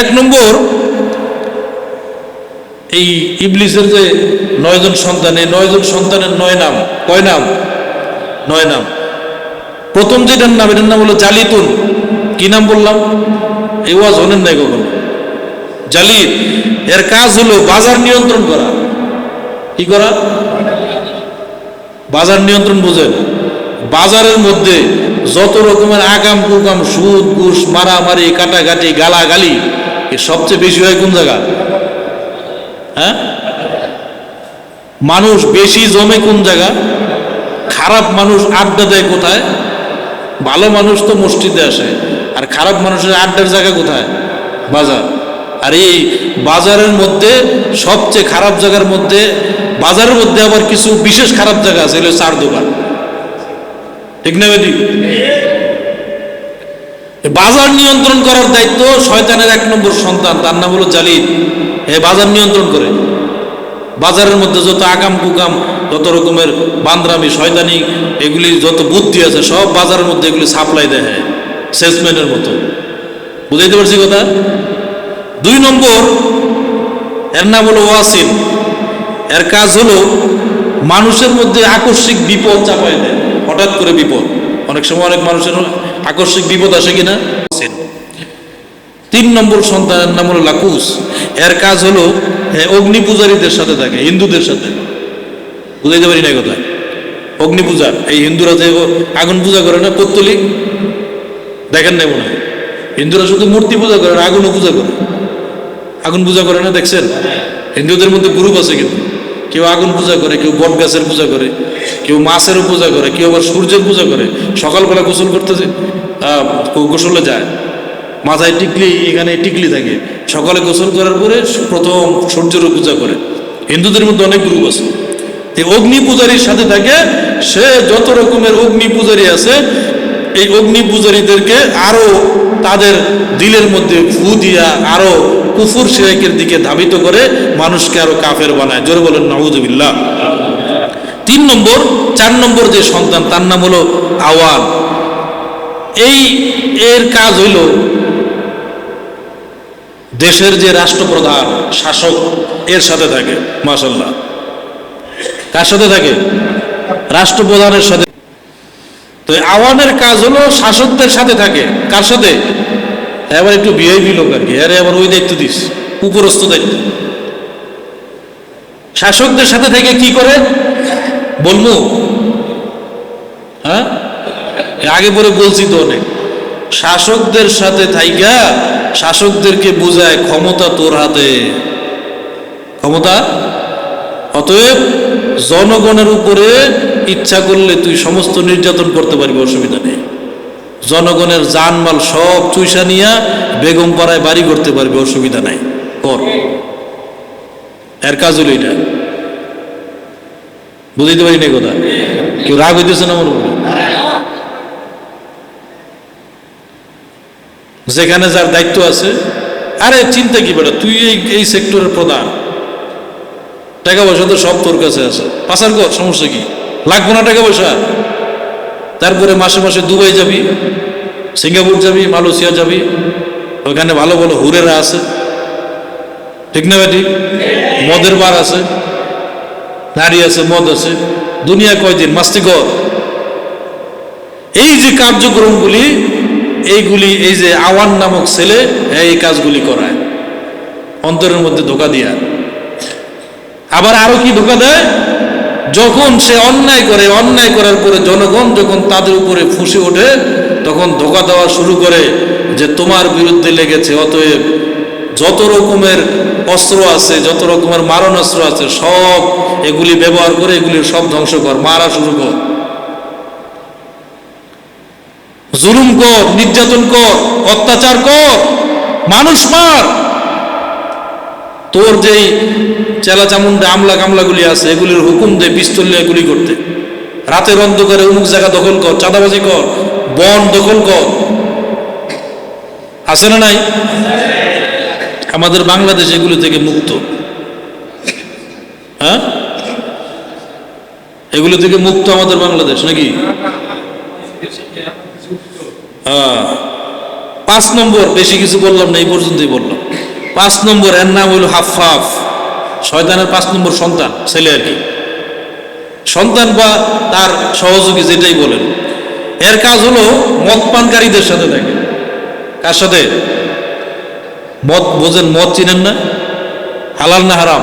এক নম্বর, এই ইবলিসের যে নয়জন সন্তান, এই নয়জন সন্তানের নয় নাম, কয় নাম? নয় নাম। প্রথম যেটার নাম, এটার নাম হলো জালিতুন। কি নাম বললাম? এই ওয়াজ হলেন নাই কখনো? জালিদ। এর কাজ হলো বাজার নিয়ন্ত্রণ করা। কি করা? বাজার নিয়ন্ত্রণ বোঝেন। বাজারের মধ্যে যত রকমের আগাম কুকাম সুদ, ঘুষ, মারামারি, কাটাকাটি, গালাগালি, এ সবচেয়ে বেশি হয় কোন জায়গা? হ্যাঁ? মানুষ বেশি জমে কোন জায়গা? খারাপ মানুষ আড্ডা দেয় কোথায়? ভালো মানুষ তো মসজিদে আসে, আর খারাপ মানুষের আড্ডার জায়গা কোথায়? বাজার। আর এই বাজারের মধ্যে, সবচেয়ে খারাপ জায়গার মধ্যে, বাজারের মধ্যে আবার কিছু বিশেষ খারাপ জায়গা আছে, এগুলো চার দোকান। ঠিক না বেদি বাজার নিয়ন্ত্রণ করার দায়িত্ব শয়তানের এক নম্বর সন্তান, তার নাম হলো জালিদ এ বাজার নিয়ন্ত্রণ করে। বাজারের মধ্যে যত আগাম কুকাম যত রকমের বান্দ্রামি, শয়তানি, এগুলি যত বুদ্ধি আছে, সব বাজারের মধ্যে এগুলি সাপ্লাই দেয়। সেলসম্যানের মতো। বুঝাইতে পারছি কথা? দুই নম্বর, এর নাম হলো ওয়াসিম এর কাজ হলো মানুষের মধ্যে আকস্মিক বিপদ চাপায় দেয়। হঠাৎ করে বিপদ। অনেক সময় অনেক মানুষের আকস্মিক বিপদ আসে কিনা? তিন নম্বর সন্তানের নাম হলো লাকুস। এর কাজ হলো অগ্নি পূজারীদের সাথে থাকে, হিন্দুদের সাথে। বুঝাইতে পারি না কথা অগ্নি পূজা, এই হিন্দুরা যে আগুন পূজা করে না পত্তলিক দেখেন নাই মনে হয়? হিন্দুরা শুধু মূর্তি পূজা করে না, আগুনও পূজা করে। আগুন পূজা করে না, দেখছেন? হিন্দুদের মধ্যে গ্রুপ আছে কিন্তু। কেউ আগুন পূজা করে, কেউ বট গাছের পূজা করে। কেউ মাছেরও পূজা করে কেউ আবার সূর্যের পূজা করে। সকালবেলা গোসল করতেছে আহ, গোসলে যায়। মাথায় টিকলি এখানে টিকলি থাকে। সকালে গোসল করার পরে প্রথম সূর্যেরও পূজা করে। হিন্দুদের মধ্যে অনেক গ্রুপ আছে। অগ্নি পূজারীর সাথে থাকে সে যত রকমের অগ্নি পূজারী আছে এই অগ্নি পূজারীদেরকে আরও তাদের দিলের মধ্যে ফু দিয়া আরও কুফুর শিরাকের দিকে ধাবিত করে মানুষকে আরও কাফের বানায়। জোরে বলেন নাউজুবিল্লাহ তিন নম্বর, চার নম্বর যে সন্তান, তার নাম হলো আওয়ান এই এর কাজ হইল দেশের যে রাষ্ট্রপ্রধান, শাসক, এর সাথে থাকে মাসাল্লাহ কার সাথে থাকে? রাষ্ট্রপ্রধানের সাথে। তো এই আওয়ানের কাজ হলো শাসকদের সাথে থাকে। কার সাথে? এবার একটু ভিআইপি লোক আর কি। আরে, আবার ওই দায়িত্ব দিস। উপরস্থ দায়িত্ব। শাসকদের সাথে থেকে কি করে? বলব? হ্যাঁ? আগে পরে বলছি তো অনেক। শাসকদের সাথে থাইকা শাসকদেরকে বুঝায় ক্ষমতা তোর হাতে। ক্ষমতা? অতএব জনগণের উপরে ইচ্ছা করলে তুই সমস্ত নির্যাতন করতে পারবি, অসুবিধা নেই। জনগণের জানমাল সব চুইসা নিয়া বেগম পাড়ায় বাড়ি করতে পারবি, অসুবিধা নাই। কর। এর কাজ হলো এটা। বুঝতে পারি না কথা। কেউ রাগ হইতেছে না আমার উপরে যেখানে যার দায়িত্ব আছে, আরে চিন্তা কি বেটা তুই এই এই সেক্টরের প্রধান। টাকা পয়সা তো সব তোর কাছে আছে। পাচার কর, সমস্যা কি? লাগবো না টাকা পয়সা তারপরে মাসে মাসে দুবাই যাবি, সিঙ্গাপুর যাবি, মালয়েশিয়া যাবি, ওখানে ভালো ভালো হুরেরা আছে। ঠিক না বেটি মদের বার আছে। নারী আছে, মদ আছে, দুনিয়া কয়দিন? মাস্তি কর এই যে কার্যক্রমগুলি, এইগুলি, এই যে আওয়ান নামক ছেলে এই কাজগুলি করায়। অন্তরের মধ্যে ধোকা দিয়া। আবার আরও কি ধোকা দেয়? যখন সে অন্যায় করে, অন্যায় করার পরে জনগণ যখন তাদের উপরে ফুসে ওঠে, তখন ধোকা দেওয়া শুরু করে যে তোমার বিরুদ্ধে লেগেছে, অতএব যত রকমের অস্ত্র আছে, যত রকমের মারণ অস্ত্র আছে, সব এগুলি ব্যবহার করে এগুলি সব ধ্বংস কর, মারা শুরু কর। জুলুম কর, নির্যাতন কর, অত্যাচার কর, মানুষ মার। তোর যেই চেলা চামুন্ডা আমলা কামলাগুলি আছে, এগুলির হুকুম দে পিস্তল নিয়ে গুলি করতে। রাতের অন্ধকারে অমুক জায়গা দখল কর, চাঁদাবাজি কর, বন দখল কর। আছে না নাই? আমাদের বাংলাদেশ এগুলো থেকে মুক্ত। হ্যাঁ? এগুলো থেকে মুক্ত আমাদের বাংলাদেশ, নাকি? হ্যাঁ। পাঁচ নম্বর, বেশি কিছু বললাম না, এই পর্যন্তই বললাম। পাঁচ নম্বর, এর নাম হইল হাফাফ শয়তানের পাঁচ নম্বর সন্তান, ছেলে আর কি। সন্তান বা তার সহযোগী যেটাই বলেন। এর কাজ হলো মদ পানকারীদের সাথে থাকে। কার সাথে? মদ বোঝেন, মদ চিনেন না? হালাল না হারাম?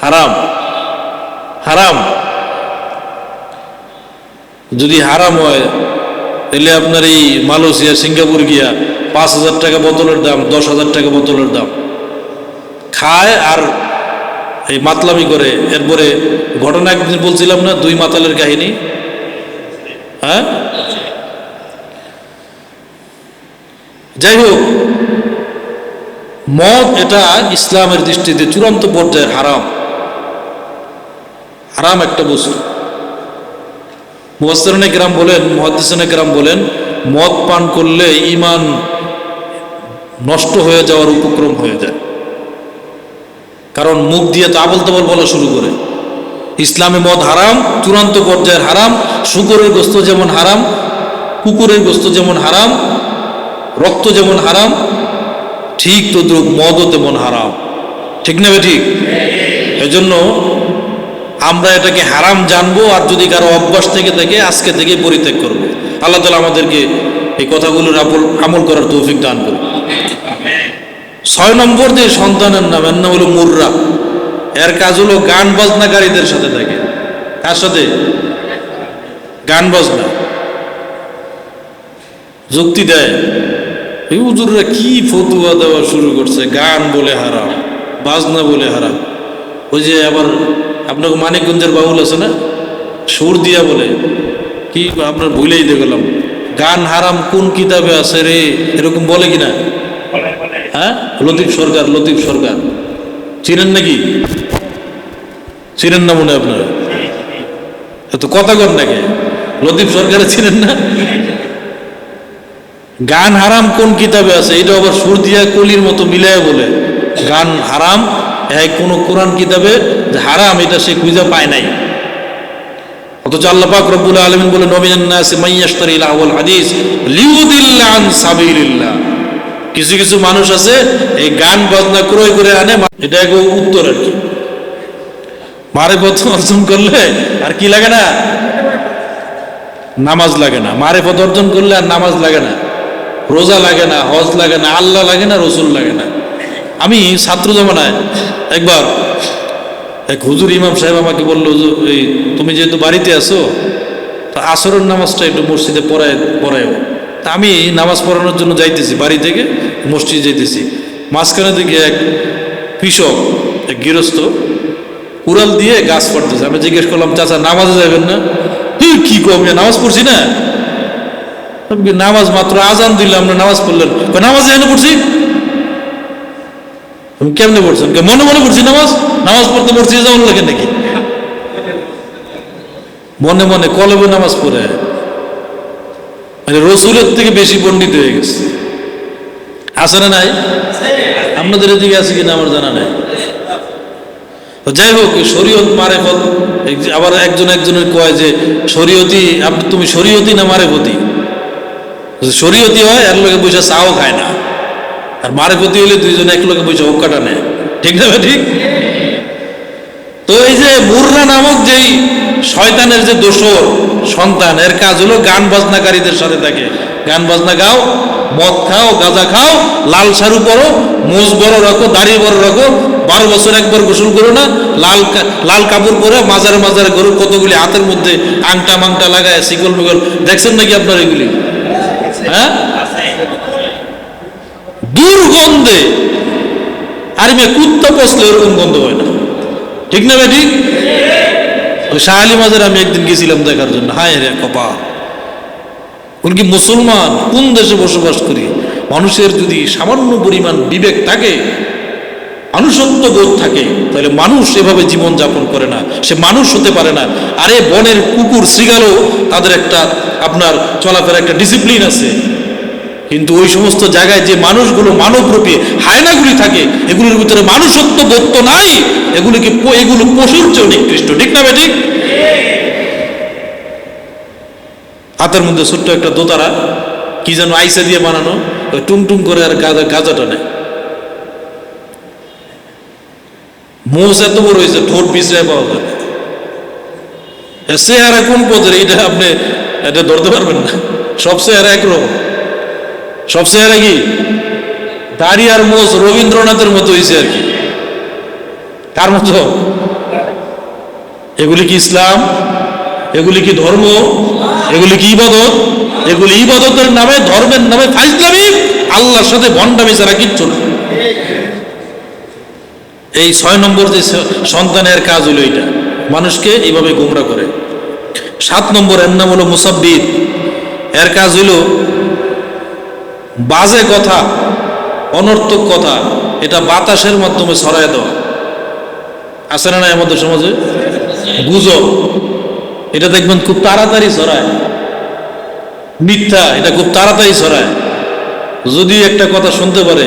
হারাম। হারাম। যদি হারাম হয়, তাহলে আপনার এই মালয়েশিয়া, সিঙ্গাপুর গিয়া পাঁচ হাজার টাকা বোতলের দাম, দশ হাজার টাকা বোতলের দাম। খায় আর এই মাতলামি করে। এরপরে ঘটনা একদিন বলছিলাম না, দুই মাতালের কাহিনী? হ্যাঁ? যাই হোক মদ এটা ইসলামের দৃষ্টিতে চূড়ান্ত পর্যায়ের হারাম। হারাম একটা বস্তু। মুহাসসিরিনে কেরাম বলেন, মুহাদ্দিসিনে কেরাম বলেন, মদ পান করলে ইমান নষ্ট হয়ে যাওয়ার উপক্রম হয়ে যায়। কারণ মুখ দিয়ে তো আবল তাবল বলা শুরু করে। ইসলামে মদ হারাম, চূড়ান্ত পর্যায়ের হারাম, শুকরের গোস্ত যেমন হারাম, কুকুরের গোস্ত যেমন হারাম, রক্ত যেমন হারাম ঠিক তদ্রুপ মদও তেমন হারাম। ঠিক না ঠিক? এজন্য আমরা এটাকে হারাম জানব আর যদি কারও অভ্যাস থেকে থাকে আজকে থেকে পরিত্যাগ করব। আল্লাহ তালা আমাদেরকে এই কথাগুলোর আমল আমল করার তৌফিক দান করবে ছয় নম্বর যে সন্তানের নাম, এর নাম হলো মুর্রা। এর কাজ হলো গান বাজনাকারীদের সাথে থাকে। কার সাথে? গান বাজনা। যুক্তি দেয়। এই হুজুররা কি ফতুয়া দেওয়া শুরু করছে? গান বলে হারাম, বাজনা বলে হারাম। ওই যে আবার আপনাকে মানিকগঞ্জের বাউল আছে না? সুর দিয়া বলে। কি আপনার ভুলেই দিয়ে গেলাম। গান হারাম কোন কিতাবে আছে রে? এরকম বলে কিনা হ্যাঁ? লতিফ সরকার লতিফ সরকার। চিনেন নাকি? চিনেন না মনে আপনারা? এত কথা কর নাকি? লতিফ সরকারে চিনেন না? গান হারাম কোন কিতাবে আছে? এটা আবার সুর দিয়া কলির মতো মিলায় বলে। গান হারাম, এই কোন কোরআন কিতাবে যে হারাম, এটা সে খুঁজে পায় নাই। অথচ আল্লাহ পাক রব্বুল আলামিন বলে নবীন নাস মাইয়াশতারি আউল হাদিস কিছু কিছু মানুষ আছে, এই গান বাজনা ক্রয় করে আনে এটা এক উত্তর আর কি। মারে পথ অর্জন করলে আর কি লাগে না? নামাজ লাগে না। মারে পথ অর্জন করলে আর নামাজ লাগে না। রোজা লাগে না হজ লাগে না আল্লাহ লাগে না রসুল লাগে না। আমি ছাত্র জমানায় একবার এক হুজুর ইমাম সাহেব আমাকে বলল এই তুমি যেহেতু বাড়িতে আছো তা আসরের নামাজটা একটু মসজিদে পড়ায় পড়ায়ও। তা আমি নামাজ পড়ানোর জন্য যাইতেছি বাড়ি থেকে মসজিদ যাইতেছি। মাঝখানে থেকে এক কৃষক এক গৃহস্থ উড়াল দিয়ে গাছ পড়তেছে। আমি জিজ্ঞেস করলাম চাচা নামাজে যাবেন না? "হি, কি কম নামাজ পড়ছি না? নামাজ মাত্র আজান দিলে আমরা নামাজ পড়লেন। নামাজ এনে পড়ছি? তুমি কেমনে পড়ছেন মনে মনে পড়ছি নামাজ? নামাজ পড়তে পড়ছি যেমন লাগে নাকি? মনে মনে কলবে নামাজ পড়ে। মানে রসুলের থেকে বেশি পণ্ডিত হয়ে গেছে। আছে না নাই? আপনাদের এদিকে আছে কিনা আমার জানা নাই। যাই হোক শরীয়ত মারে পথ আবার একজন একজনের কয় যে শরীয়তি আপনি তুমি শরীয়তি না মারে পতি শরীয়তি হয়, এক লোকে বসে চাও খায় না। আর মারে পতি হইলে দুইজন এক লোকে বসে হোক্কাটা নেয় ঠিক না ঠিক? তো এই যে মুর্রা নামক যেই শয়তানের যে দোষর সন্তান, এর কাজ হলো গান বাজনাকারীদের সাথে থাকে। গান বাজনা গাও, মদ খাও, গাঁজা খাও, লাল সারু পরো, মোজ বড় রাখো, দাড়ি বড় রাখো, বারো বছর একবার গোসল করো না, লাল লাল কাপড় পরে মাজারে মাজারে গরু কতগুলি হাতের মধ্যে আংটা মাংটা লাগায় শিকল মিকল দেখছেন নাকি আপনার এগুলি? হ্যাঁ? দুর্গন্ধে। আর মেয়ে, কুত্তা ওরকম গন্ধ হয় না। ঠিক না ভাই ঠিক ওই মাজারে আমি একদিন গেছিলাম দেখার জন্য। হায় রে কপা উনি কি মুসলমান? কোন দেশে বসবাস করি? মানুষের যদি সামান্য পরিমাণ বিবেক থাকে মানুষত্ব বোধ থাকে, তাহলে মানুষ এভাবে জীবন যাপন করে না, সে মানুষ হতে পারে না। আরে বনের কুকুর শ্রীগালও তাদের একটা আপনার চলাফেরা একটা ডিসিপ্লিন আছে। কিন্তু ওই সমস্ত জায়গায় যে মানুষগুলো মানবরূপী হায়নাগুলি থাকে, এগুলোর ভিতরে মানুষত্ব বোধ তো নাই। এগুলিকে এগুলো পশুর চেয়ে নিকৃষ্ট, ঠিক না ঠিক হাতের মধ্যে ছোট্ট একটা দোতারা, কি যেন আইসা দিয়ে বানানো টুং টুং করে আর গাজা গাজাটা নেয়। মোষ এত বড় হয়েছে, ঠোঁট পিছড়ে পাওয়া যায় চেহারা কোন পদের? এটা আপনি এটা ধরতে পারবেন না। সব চেহারা একরকম। সব চেহারা কি? দাড়ি আর মোষ রবীন্দ্রনাথের মতো হয়েছে আর কি। কার মতো। এগুলি কি ইসলাম? এগুলি কি ধর্ম? এগুলি কি ইবাদত? এগুলি ইবাদতের নামে, ধর্মের নামে ফাইজলামি? আল্লাহর সাথে ভণ্ডামি ছাড়া কিচ্ছু না। এই ছয় নম্বর যে সন্তানের কাজ হলো এটা মানুষকে এইভাবে গুমরা করে। সাত নম্বর, এর নাম হলো মুসাব্বির। এর কাজ হলো বাজে কথা, অনর্থক কথা, এটা বাতাসের মাধ্যমে ছড়ায় দেওয়া। আছে না আমাদের সমাজে? গুজব। এটা দেখবেন খুব তাড়াতাড়ি ছড়ায়। মিথ্যা, এটা খুব তাড়াতাড়ি ছড়ায়। যদি একটা কথা শুনতে পারে,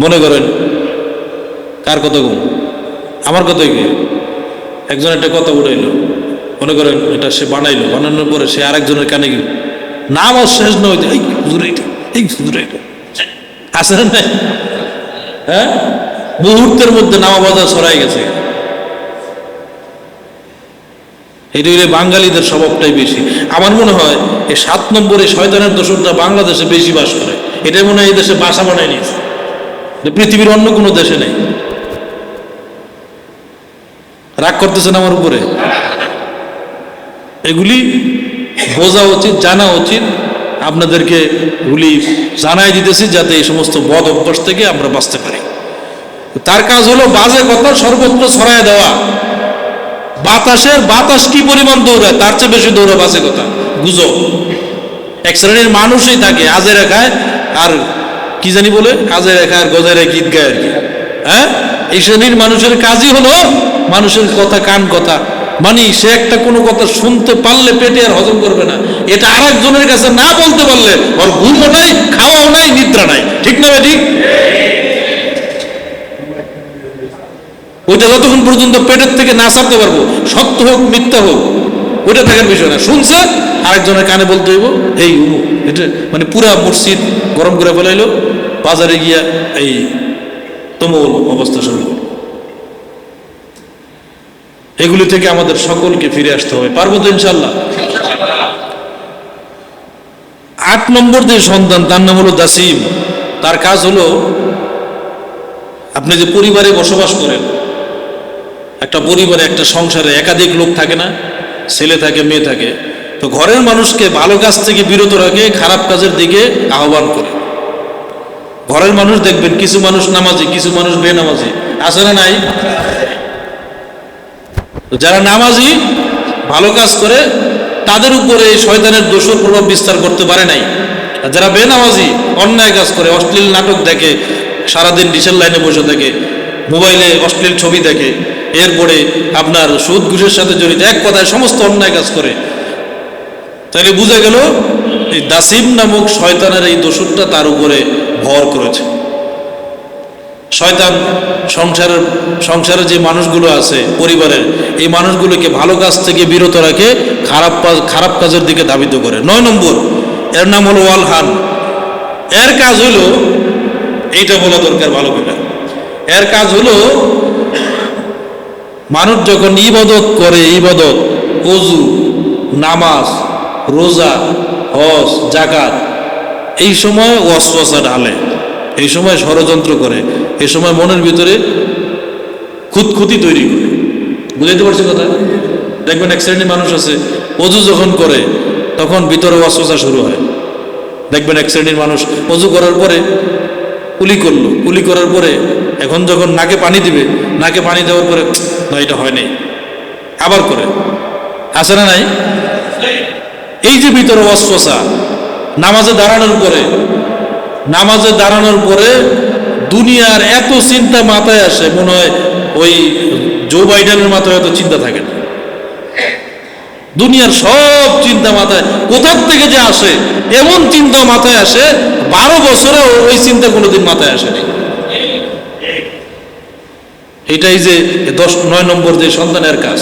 মনে করেন কার কথা গুম আমার কথাই কি একজন একটা কথা উঠাইলো। মনে করেন এটা সে বানাইলো, বানানোর পরে সে আরেকজনের কানে গেল নাম আর শেষ নয় এই হুজুর এইটা এই হুজুর এইটা আছে না হ্যাঁ? মুহূর্তের মধ্যে নামা বাজার ছড়াই গেছে। এটা হইলে বাঙালিদের স্বভাবটাই বেশি। আমার মনে হয় এই সাত নম্বরে শয়তানের দোষরটা বাংলাদেশে বেশি বাস করে। এটাই মনে হয় এই দেশে বাসা বানায় নিয়েছে। পৃথিবীর অন্য কোনো দেশে নেই। রাগ করতেছেন আমার উপরে। এগুলি বোঝা উচিত, জানা উচিত। আপনাদেরকে গুলি জানাই দিতেছি যাতে এই সমস্ত বদ অভ্যাস থেকে আমরা বাঁচতে পারি। তার কাজ হলো বাজে কথা সর্বত্র ছড়ায় দেওয়া। বাতাসের বাতাস কি পরিমাণ দৌড়ায়? তার চেয়ে বেশি দৌড়ায় বাজে কথা। গুজব। এক শ্রেণির মানুষই থাকে, আজে রেখায় আর কি জানি বলে? আজে রেখা আর গজায় গীত গায় আর কি। হ্যাঁ? এই শ্রেণির মানুষের কাজই হলো মানুষের কথা কান কথা। মানে সে একটা কোনো কথা শুনতে পারলে পেটে আর হজম করবে না। এটা আরেকজনের কাছে না বলতে পারলে ওর ঘুমও নাই, খাওয়াও নাই, নিদ্রা নাই। ঠিক না ঠিক ওইটা যতক্ষণ পর্যন্ত পেটের থেকে না ছাড়তে পারব, সত্য হোক, মিথ্যা হোক, ওইটা থাকার বিষয় না। শুনছে, আরেকজনের কানে বলতে হইব এই এটা মানে পুরা মসজিদ গরম করে ফেলাইলো, বাজারে গিয়া এই তুমুল অবস্থা শুরু হলো। এগুলি থেকে আমাদের সকলকে ফিরে আসতে হবে। পারব তো ইনশাল্লাহ আট নম্বর যে সন্তান, তার নাম হলো দাসিম তার কাজ হলো, আপনি যে পরিবারে বসবাস করেন, একটা পরিবারে, একটা সংসারে একাধিক লোক থাকে না, ছেলে থাকে, মেয়ে থাকে, তো ঘরের মানুষকে ভালো কাজ থেকে বিরত রাখে, খারাপ কাজের দিকে আহ্বান করে। ঘরের মানুষ দেখবেন, কিছু মানুষ নামাজি, কিছু মানুষ বেনামাজি। আছে না নাই? তো যারা নামাজি, ভালো কাজ করে, তাদের উপরে এই শয়তানের দোষর প্রভাব বিস্তার করতে পারে নাই। আর যারা বেনামাজি, অন্যায় কাজ করে, অশ্লীল নাটক দেখে, সারাদিন ডিসেল লাইনে বসে থাকে, মোবাইলে অশ্লীল ছবি দেখে, এরপরে আপনার সুদ ঘুষের সাথে জড়িত, এক কথায় সমস্ত অন্যায় কাজ করে। তাহলে বুঝা গেল, এই দাসিম নামক শয়তানের এই দোষরটা তার উপরে ভর করেছে। শয়তান সংসারের সংসারের যে মানুষগুলো আছে, পরিবারের, এই মানুষগুলোকে ভালো কাজ থেকে বিরত রাখে খারাপ খারাপ কাজের দিকে ধাবিত করে। নয় নম্বর, এর নাম হলো ওয়ালহান। এর কাজ হলো, এইটা বলা দরকার ভালো করে। এর কাজ হলো, মানুষ যখন ইবাদত করে, ইবাদত অজু নামাজ, রোজা, হজ জাকাত এই সময় ওয়াসওয়াসা ঢালে। এই সময় ষড়যন্ত্র করে, এই সময় মনের ভিতরে খুঁতখুতি তৈরি করে। বুঝাইতে পারছি কথা? দেখবেন এক শ্রেণির মানুষ আছে, অজু যখন করে, তখন ভিতরে ওয়াসওয়াসা শুরু হয়। দেখবেন এক শ্রেণির মানুষ অজু করার পরে কুলি করল, কুলি করার পরে এখন যখন নাকে পানি দিবে, নাকে পানি দেওয়ার পরে না, এটা হয় নাই। আবার করে। আছে না নাই? এই যে ভিতরে অস্পসা নামাজে দাঁড়ানোর পরে নামাজে দাঁড়ানোর পরে দুনিয়ার এত চিন্তা মাথায় আসে, মনে হয় ওই জো বাইডেনের মাথায় এত চিন্তা থাকে না। দুনিয়ার সব চিন্তা মাথায়, কোথার থেকে যে আসে, এমন চিন্তা মাথায় আসে, বারো বছরে ওই চিন্তা কোনোদিন মাথায় আসেনি এটাই যে দশ, নয় নম্বর যে সন্তানের কাজ,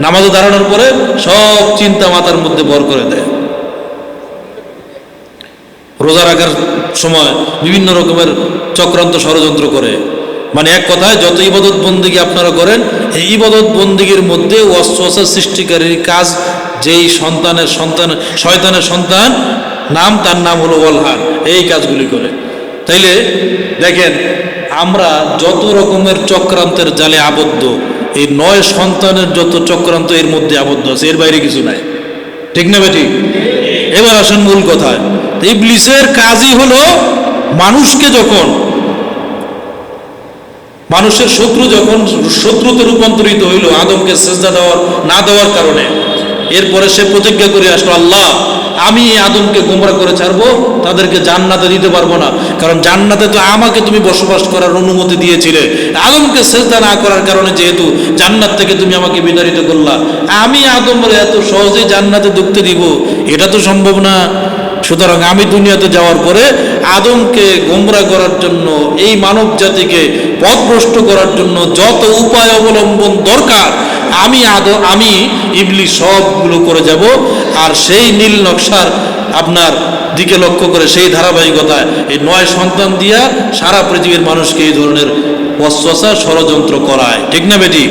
নামাজে দাঁড়ানোর পরে সব চিন্তা মাথার মধ্যে বর করে দেয়। রোজা রাখার সময় বিভিন্ন রকমের চক্রান্ত ষড়যন্ত্র করে। মানে এক কথায়, যত ইবাদত বন্দিগি আপনারা করেন, এই ইবাদত বন্দিগির মধ্যে ওয়াসওয়াসা সৃষ্টিকারীর কাজ, যেই সন্তানের সন্তান, শয়তানের সন্তান, নাম, তার নাম হলো ওয়ালহান, এই কাজগুলি করে। তাইলে দেখেন, আমরা যত রকমের চক্রান্তের জালে আবদ্ধ, এই নয় সন্তানের যত চক্রান্ত এর মধ্যে আবদ্ধ আছে, এর বাইরে কিছু নাই। ঠিক না বেটি এবার আসেন মূল কথায়। ইবলিসের কাজই হলো মানুষকে যখন, মানুষের শত্রু যখন শত্রুতে রূপান্তরিত হইল, আদমকে সেজদা দেওয়ার, না দেওয়ার কারণে, এরপরে সে প্রতিজ্ঞা করে আসলো, আল্লাহ আমি আদমকে গোমরা করে ছাড়বো, তাদেরকে জান্নাতে দিতে পারব না। কারণ জান্নাতে তো আমাকে তুমি বসবাস করার অনুমতি দিয়েছিলে। আদমকে সেজদা না করার কারণে যেহেতু জান্নাত থেকে তুমি আমাকে বিতাড়িত করলা। আমি আদমের এত সহজেই জান্নাতে ঢুকতে দিব, এটা তো সম্ভব না। সুতরাং আমি দুনিয়াতে যাওয়ার পরে আদমকে গোমরা করার জন্য, এই মানব জাতিকে পথভ্রষ্ট করার জন্য যত উপায় অবলম্বন দরকার আমি আদ, আমি ইবলি সবগুলো করে যাব, আর সেই নীল নকশার আপনার দিকে লক্ষ্য করে সেই ধারাবাহিকতায় এই নয় সন্তান দিয়া সারা পৃথিবীর মানুষকে এই ধরনের অস্ত্রসা ষড়যন্ত্র করায়। ঠিক না বেটি?